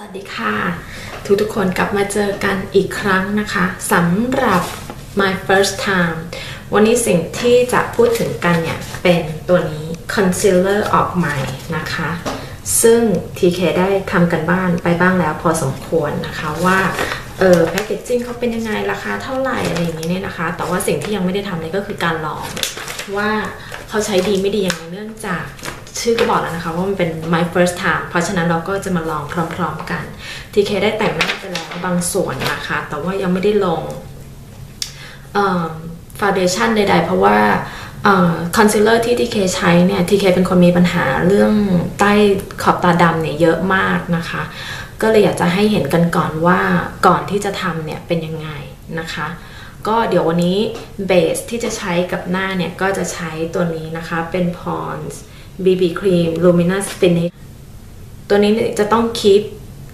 สวัสดีค่ะ ทุกทุกๆคนกลับมาเจอกันอีกครั้งนะคะสำหรับ my first time วันนี้สิ่งที่จะพูดถึงกันเนี่ย เป็นตัวนี้ concealer ออกใหม่นะคะ ซึ่ง TK ได้ทำกันบ้านไปบ้างแล้วพอสมควรนะคะว่าเออแพคเกจจิ้งเขาเป็นยังไงราคาเท่าไหร่อะไรอย่างนี้เนี่ยนะคะ แต่ว่าสิ่งที่ยังไม่ได้ทำเลยก็คือการลองว่าเขาใช้ดีไม่ดียังไงเนื่องจาก ชื่อก็บอกแล้วนะคะว่ามันเป็น my first time เพราะฉะนั้นเราก็จะมาลองพร้อมๆกัน TK ได้แต่งหน้าไปแล้วบางส่วนนะคะ แต่ว่ายังไม่ได้ลงฟาวเดชั่นใดๆ เพราะว่าคอนซีลเลอร์ที่ TK ใช้เนี่ย TK เป็นคนมีปัญหาเรื่องใต้ขอบตาดำเนี่ยเยอะมากนะคะ ก็เลยอยากจะให้เห็นกันก่อนว่าก่อนที่จะทำเนี่ยเป็นยังไงนะคะก็เดี๋ยววันนี้เบสที่จะใช้กับหน้าเนี่ย ก็จะใช้ตัวนี้นะคะเป็น Pond's BB Cream Luminous Finish ตัวนี้จะต้องคีป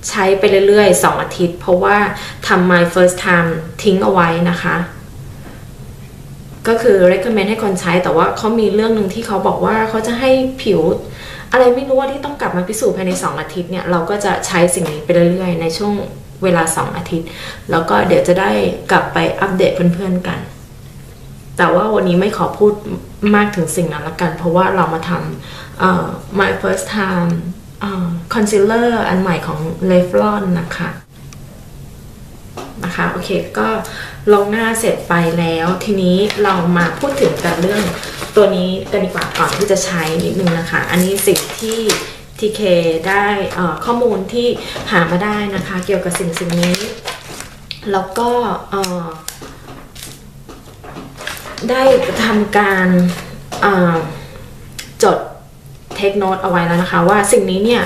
ใช้ไปเรื่อยๆ 2 อาทิตย์ เพราะว่าทำ my first time ทิ้งเอาไว้นะคะ ก็คือ recommend ให้คนใช้แต่ว่าเขามีเรื่องหนึ่งที่เขาบอกว่าเขาจะให้ผิว อะไรไม่รู้ว่าที่ต้องกลับมาพิสูจน์ภายใน 2 อาทิตย์เนี่ย เราก็จะใช้สิ่งนี้ไปเรื่อยๆ ในช่วงเวลา 2 อาทิตย์ แล้วก็เดี๋ยวจะได้กลับไปอัปเดตเพื่อนๆกัน แต่ว่าวันนี้ไม่ขอพูดมากถึงสิ่งนั้นละกัน เพราะว่าเรามาทำ my first time concealer อันใหม่ของ Revlon นะคะนะคะโอเคก็ลงหน้าเสร็จไปแล้ว ทีนี้เรามาพูดถึงกันเรื่องตัวนี้กันดีกว่าก่อนที่จะใช้นิดนึงนะคะ อันนี้สิ่งที่ TK ได้ข้อมูลที่หามาได้นะคะ เกี่ยวกับสิ่งสิ่งนี้ แล้วก็ ได้ทำการจดเทคโนตเอาไว้แล้วนะคะว่าสิ่งนี้เนี่ย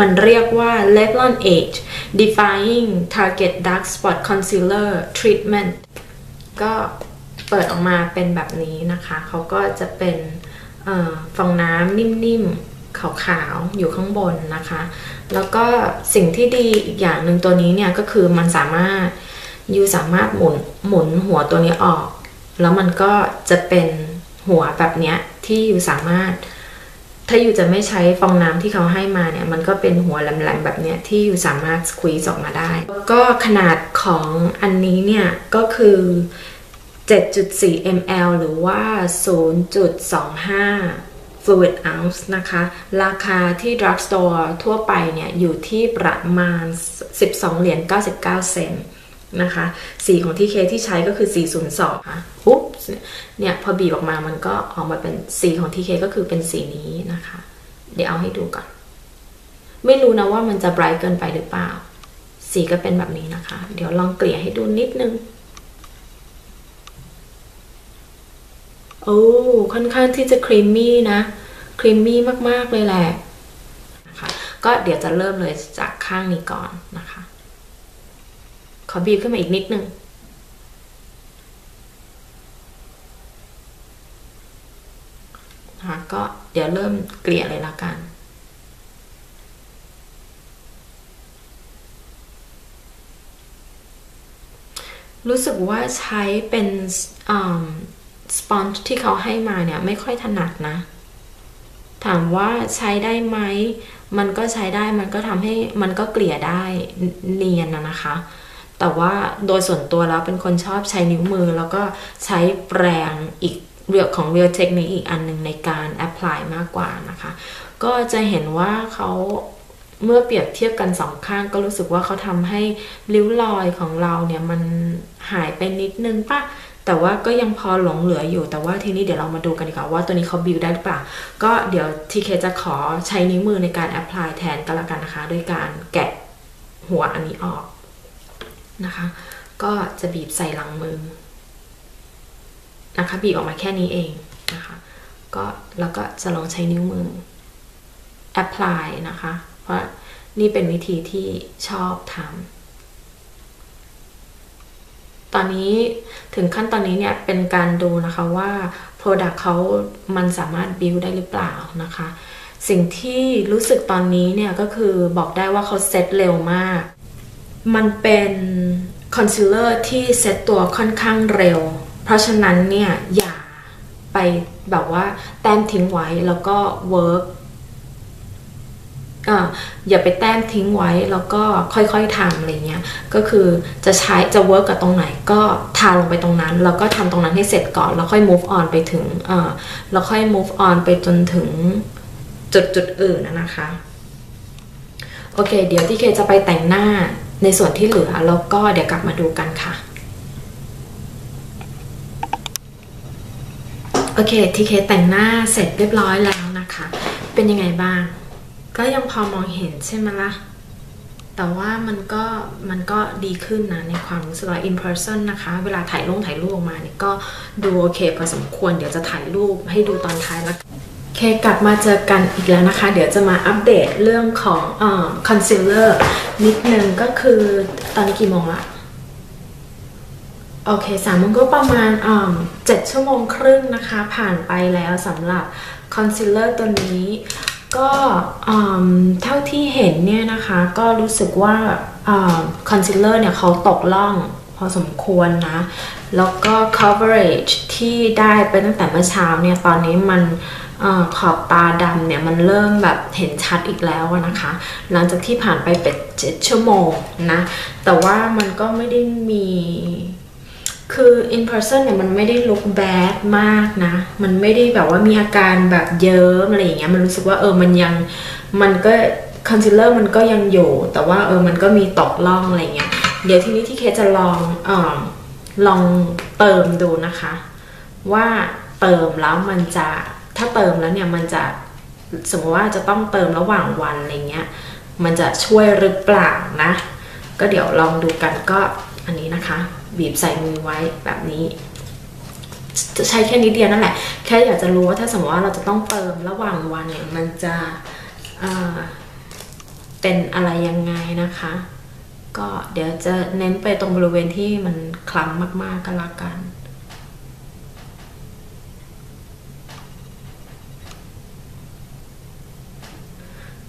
มันเรียกว่า Revlon Age Defying Target Dark Spot Concealer Treatment ก็เปิดออกมาเป็นแบบนี้นะคะ เขาก็จะเป็นฟองน้ำนิ่มๆ ขาวๆ อยู่ข้างบนนะคะ แล้วก็สิ่งที่ดีอีกอย่างหนึ่งตัวนี้เนี่ย ก็คือมันสามารถยูสามารถหมุนหมุนหัวตัวนี้ออก แล้วมันก็จะเป็นหัวแบบนี้ที่อยู่สามารถ ถ้าอยู่จะไม่ใช้ฟองน้ำที่เขาให้มาเนี่ย มันก็เป็นหัวแหลมๆแบบเนี้ยที่อยู่สามารถสควีซออกมาได้ ก็ขนาดของอันนี้เนี่ย ก็คือ 7.4 ml หรือว่า 0.25 fluid ounce นะคะ ราคาที่ drugstore ทั่วไปเนี่ย อยู่ที่ประมาณ 12 เหรียญ 99 เซนต์ นะคะ สีของที่เคที่ใช้ก็คือ 402ค่ะปุ๊บเนี่ยพอบีบออกมามันก็ออกมาเป็นสีของทีเคก็คือเป็นสีนี้นะคะ เดี๋ยวเอาให้ดูก่อน ไม่รู้นะว่ามันจะไบรท์เกินไปหรือเปล่า สีก็เป็นแบบนี้นะคะ เดี๋ยวลองเกลี่ยให้ดูนิดนึงโอ้ค่อนข้างที่จะครีมมี่นะครีมมี่มาก ๆ เลยแหละนะคะก็เดี๋ยวจะเริ่มเลยจากข้างนี้ก่อนนะคะ ขอบีบขึ้นมาอีกนิดนึงนะคะก็เดี๋ยวเริ่มเกลี่ยเลยละกันรู้สึกว่าใช้เป็นสปอนจ์ที่เขาให้มาเนี่ยไม่ค่อยถนัดนะ ถามว่าใช้ได้ไหม มันก็ใช้ได้มันก็ทำให้มันก็เกลี่ยได้เนียนนะนะคะ แต่ว่าโดยส่วนตัวแล้วเป็นคนชอบใช้นิ้วมือ แล้วก็ใช้แปรงอีกเรียของ Real Technique อีกอันหนึ่งในการ apply มากกว่านะคะ ก็จะเห็นว่าเขาเมื่อเปรียบเทียบกันสองข้างก็รู้สึกว่าเขาทำให้ริ้วรอยของเราเนี่ยมันหายไปนิดนึงปะแต่ว่าก็ยังพอหลงเหลืออยู่ แต่ว่าทีนี้เดี๋ยวเรามาดูกันดีกว่าว่าตัวนี้เขาบิวได้หรือเปล่า ก็เดี๋ยวทีเคจะขอใช้นิ้วมือในการ apply แทนก็แล้วกันนะคะ ด้วยการแกะหัวอันนี้ออก นะคะ ก็จะบีบใส่หลังมือนะคะ บีบออกมาแค่นี้เองนะคะ ก็แล้วก็จะลองใช้นิ้วมือ apply นะคะ เพราะนี่เป็นวิธีที่ชอบทำตอนนี้ถึงขั้นตอนนี้เนี่ยเป็นการดูนะคะว่า Product เขามันสามารถ build ได้หรือเปล่านะคะ สิ่งที่รู้สึกตอนนี้เนี่ยก็คือบอกได้ว่าเขาเซตเร็วมาก มันเป็นคอนซีลเลอร์ที่เซตตัวค่อนข้างเร็ว เพราะฉะนั้นเนี่ยอย่าไปแบบว่าแต้มทิ้งไว้แล้วก็เวิร์กอย่าไปแต้มทิ้งไว้แล้วก็ค่อยๆทำอะไรเงี้ย ก็คือจะใช้จะเวิร์กกับตรงไหนก็ทาลงไปตรงนั้น แล้วก็ทำตรงนั้นให้เสร็จก่อน แล้วค่อย move on ไปถึงแล้วค่อย move on ไปจนถึงจุดจุดอื่นนะคะ โอเค เดี๋ยวที่เคจะไปแต่งหน้า ในส่วนที่เหลือแล้วก็เดี๋ยวกลับมาดูกันค่ะ โอเคทีเคแต่งหน้าเสร็จเรียบร้อยแล้วนะคะ เป็นยังไงบ้าง ก็ยังพอมองเห็นใช่ไหมละ่ะ แต่ว่ามันก็มันก็ดีขึ้นนะในความรู้สึกว่า in person นะคะ เวลาถ่ายรูปถ่ายรูปออกมาเนี่ยก็ดูโอเคพอสมควรเดี๋ยวจะถ่ายรูปให้ดูตอนท้ายแล้ว เคกลับมาเจอกันอีกแล้วนะคะ เดี๋ยวจะมาอัปเดตเรื่องของคอนซีลเลอร์นิดนึงก็คือตอนนี้กี่โมงละโอเคสามโมงก็ประมาณเจ็ดชั่วโมงครึ่งนะคะ ผ่านไปแล้วสำหรับคอนซีลเลอร์ตัวนี้ ก็เท่าที่เห็นเนี่ยนะคะ ก็รู้สึกว่าคอนซีลเลอร์เนี่ยเขาตกล่องพอสมควรนะ แล้วก็ coverage ที่ได้ไปตั้งแต่เมื่อเช้าเนี่ย ตอนนี้มัน อขอบตาดำเนี่ยมันเริ่มแบบเห็นชัดอีกแล้วนะคะ หลังจากที่ผ่านไปเป็นเจ็ดชั่วโมงนะแต่ว่ามันก็ไม่ได้มีคือ in person เนี่ยมันไม่ได้ look bad มากนะ มันไม่ได้แบบว่ามีอาการแบบเยิ้มอะไรอย่างเงี้ย มันรู้สึกว่าเออ มันยัง มันก็ concealer มันก็ยังอยู่ แต่ว่าเออ มันก็มีตกล่องอะไรเงี้ย เดี๋ยวทีนี้ที่เคจะลองอลองเติมดูนะคะ ว่าเติมแล้วมันจะ ถ้าเติมแล้วเนี่ยมันจะสมมติว่าจะต้องเติมระหว่างวันอะไรเงี้ยมันจะช่วยหรือเปล่านะ ก็เดี๋ยวลองดูกันก็อันนี้นะคะ บีบใส่มือไว้แบบนี้ จะใช้แค่นิดเดียวนั่นแหละ แค่อยากจะรู้ว่าถ้าสมมติว่าเราจะต้องเติมระหว่างวันเนี่ยมันจะเป็นอะไรยังไงนะคะ ก็เดี๋ยวจะเน้นไปตรงบริเวณที่มันคล้ำมากๆก็แล้วกัน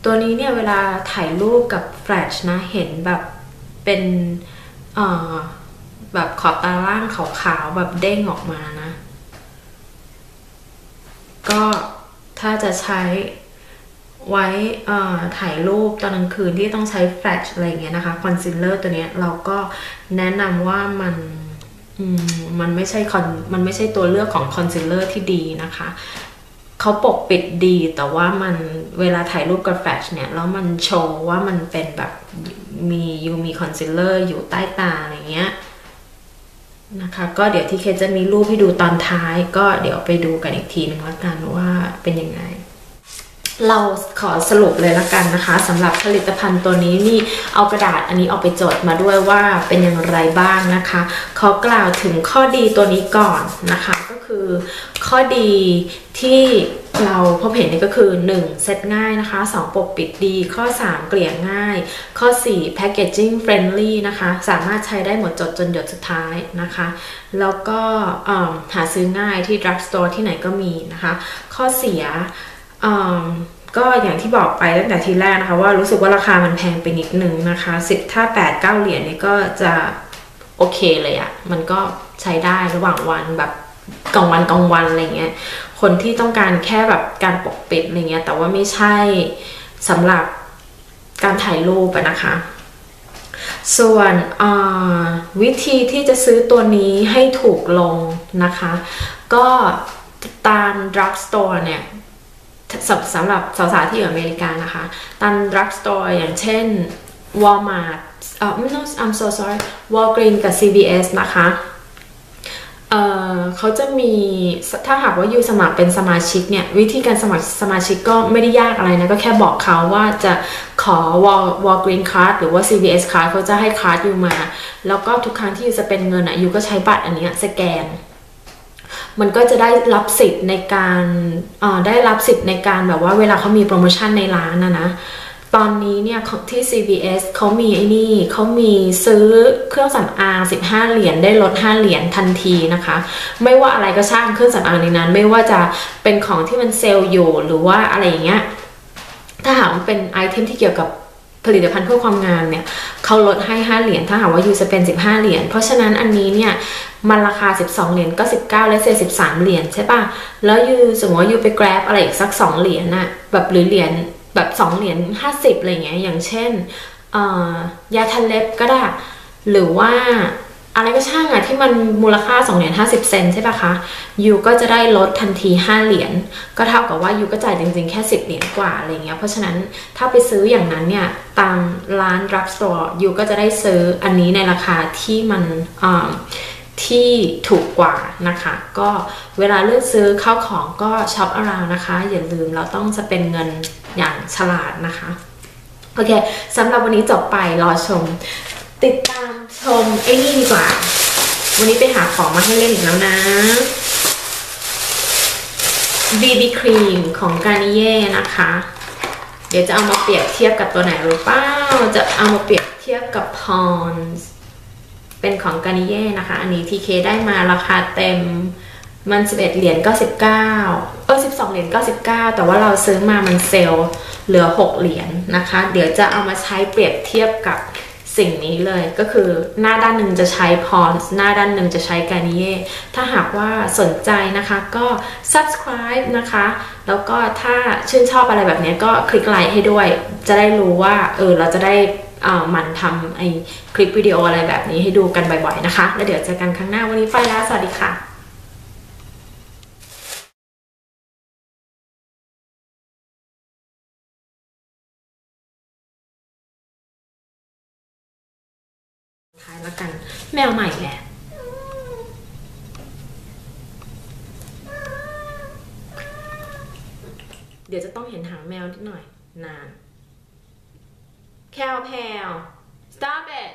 ตัวนี้เนี่ยเวลาถ่ายรูปกับแฟลชนะเห็นแบบเป็นแบบขอบตาล่างขาวๆแบบเด้งออกมานะ ก็ถ้าจะใช้ไว้ถ่ายรูปตอนกลางคืนที่ต้องใช้แฟลชอะไรเงี้ยนะคะคอนซีลเลอร์ตัวนี้เราก็แนะนำว่ามันมันไม่ใช่คอนมันไม่ใช่ตัวเลือกของคอนซีลเลอร์ที่ดีนะคะ เขาปกปิดดีแต่ว่ามันเวลาถ่ายรูปกับแฟชเนี่ย แล้วมันโชว์ว่ามันเป็นแบบมียูมีคอนซีลเลอร์อยู่ใต้ตาอะไรเงี้ยนะคะ ก็เดี๋ยวที่เคจะมีรูปให้ดูตอนท้าย ก็เดี๋ยวไปดูกันอีกทีนึงแล้วกันว่าเป็นยังไง เราขอสรุปเลยละกันนะคะสำหรับผลิตภัณฑ์ตัวนี้นี่เอากระดาษอันนี้ออกไปจดมาด้วยว่าเป็นอย่างไรบ้างนะคะ ขอกล่าวถึงข้อดีตัวนี้ก่อนนะคะ ก็คือข้อดีที่เราพบเห็นนี่ก็คือ 1. เซ็ตง่ายนะคะ 2. ปกปิดดี ข้อ 3 เกลี่ยง่าย ข้อ 4 packaging friendly นะคะ สามารถใช้ได้หมดจดจนหยดสุดท้ายนะคะ แล้วก็หาซื้อง่ายที่ drugstore ที่ไหนก็มีนะคะ ข้อเสีย ก็อย่างที่บอกไปตั้งแต่ทีแรกนะคะ ว่ารู้สึกว่าราคามันแพงไปนิดนึงนะคะสิบถ้า8 9เก้าเหรียญนี่ก็จะโอเคเลยอะมันก็ใช้ได้ระหว่างวันแบบกลางวันกลางวันอะไรเงี้ยคนที่ต้องการแค่แบบการปกปิดอะไรเงี้ยแต่ว่าไม่ใช่สำหรับการถ่ายรูปนะคะ ส่วนวิธีที่จะซื้อตัวนี้ให้ถูกลงนะคะ ก็ตามดรักสโตร์เนี่ย สำหรับสาวๆที่อยู่อเมริกานะคะตามดรักสโตร์อย่างเช่น Walmart เอ่อไม่ต้อง I'm so sorry Walgreens กับ CVS นะคะเขาจะมีถ้าหากว่ายูสมัครเป็นสมาชิกเนี่ย วิธีการสมัครสมาชิกก็ไม่ได้ยากอะไรนะ ก็แค่บอกเขาว่าจะขอ Wall Wall Green Card หรือว่า CVS Card เขาจะให้คาร์ดยูมา แล้วก็ทุกครั้งที่ยูจะเป็นเงินอะยูก็ใช้บัตรอันนี้สแกน มันก็จะได้รับสิทธิ์ในการได้รับสิทธิ์ในการแบบว่าเวลาเขามีโปรโมชั่นในร้านนะนะตอนนี้เนี่ยที่ CVS เขามีไอ้นี่เขามีซื้อเครื่องสำอาง 15 เหรียญได้ลด 5 เหรียญทันทีนะคะ ไม่ว่าอะไรก็ช่างเครื่องสำอางในนั้น ไม่ว่าจะเป็นของที่มันเซลล์อยู่หรือว่าอะไรอย่างเงี้ยถ้าหากเป็นไอเทมที่เกี่ยวกับ ผลิตภัณฑ์เพื่อความงามเนี่ยเขาลดให้ 5 เหรียญถ้าหากว่ายูจะเป็น 15 เหรียญเพราะฉะนั้นอันนี้เนี่ยมันราคา 12 เหรียญก็ 19 และเศษ13 เหรียญใช่ปะแล้วยูสมมติว่ายูไปแกร็บอะไรอีกสัก 2 เหรียญน่ะแบบหรือเหรียญแบบ 2 เหรียญ50อะไรเงี้ยอย่างเช่นยาทันเล็บก็ได้ หรือว่า อะไรก็ช่างอะที่มันมูลค่า2เหรียญ50 เซนใช่ปะคะยูก็จะได้ลดทันที 5 เหรียญก็เท่ากับว่ายูก็จ่ายจริงๆ แค่ 10 เหรียญกว่าอะไรเงี้ยเพราะฉะนั้นถ้าไปซื้ออย่างนั้นเนี่ยตามร้านรับสโตร์ยูก็จะได้ซื้ออันนี้ในราคาที่มันที่ถูกกว่านะคะ ก็เวลาเลือกซื้อข้าวของก็ช็อปอาราวนะคะ อย่าลืมเราต้องจะเป็นเงินอย่างฉลาดนะคะ โอเคสำหรับวันนี้จบไปรอชม ติดตามชมไอ้นี่ดีกว่า วันนี้ไปหาของมาให้เล่นอีกแล้วนะ BB ครีมของกานิเย่นะคะ เดี๋ยวจะเอามาเปรียบเทียบกับตัวไหนรู้เปล่าจะเอามาเปรียบเทียบกับ Pons เป็นของกานิเย่นะคะ อันนี้ TK ได้มาราคาเต็มมัน 11 เหรียญ99เออ12 เหรียญ99 แต่ว่าเราซื้อมามันเซลเหลือ 6 เหรียญนนะคะ เดี๋ยวจะเอามาใช้เปรียบเทียบกับ สิ่งนี้เลยก็คือหน้าด้านหนึ่งจะใช้พรหน้าด้านหนึ่งจะใช้กานิเย่ถ้าหากว่าสนใจนะคะก็ subscribe นะคะ แล้วก็ถ้าชื่นชอบอะไรแบบนี้ก็คลิกไลค์ให้ด้วย จะได้รู้ว่าเออเราจะได้มันทำไอคลิปวิดีโออะไรแบบนี้ให้ดูกันบ่อยๆนะคะ แล้วเดี๋ยวเจอกันครั้งหน้าวันนี้ไปแล้ว สวัสดีค่ะ ท้ายแล้วกัน แมวใหม่แหละเดี๋ยวจะต้องเห็นหางแมวนิดหน่อยนานแคลแพล stop it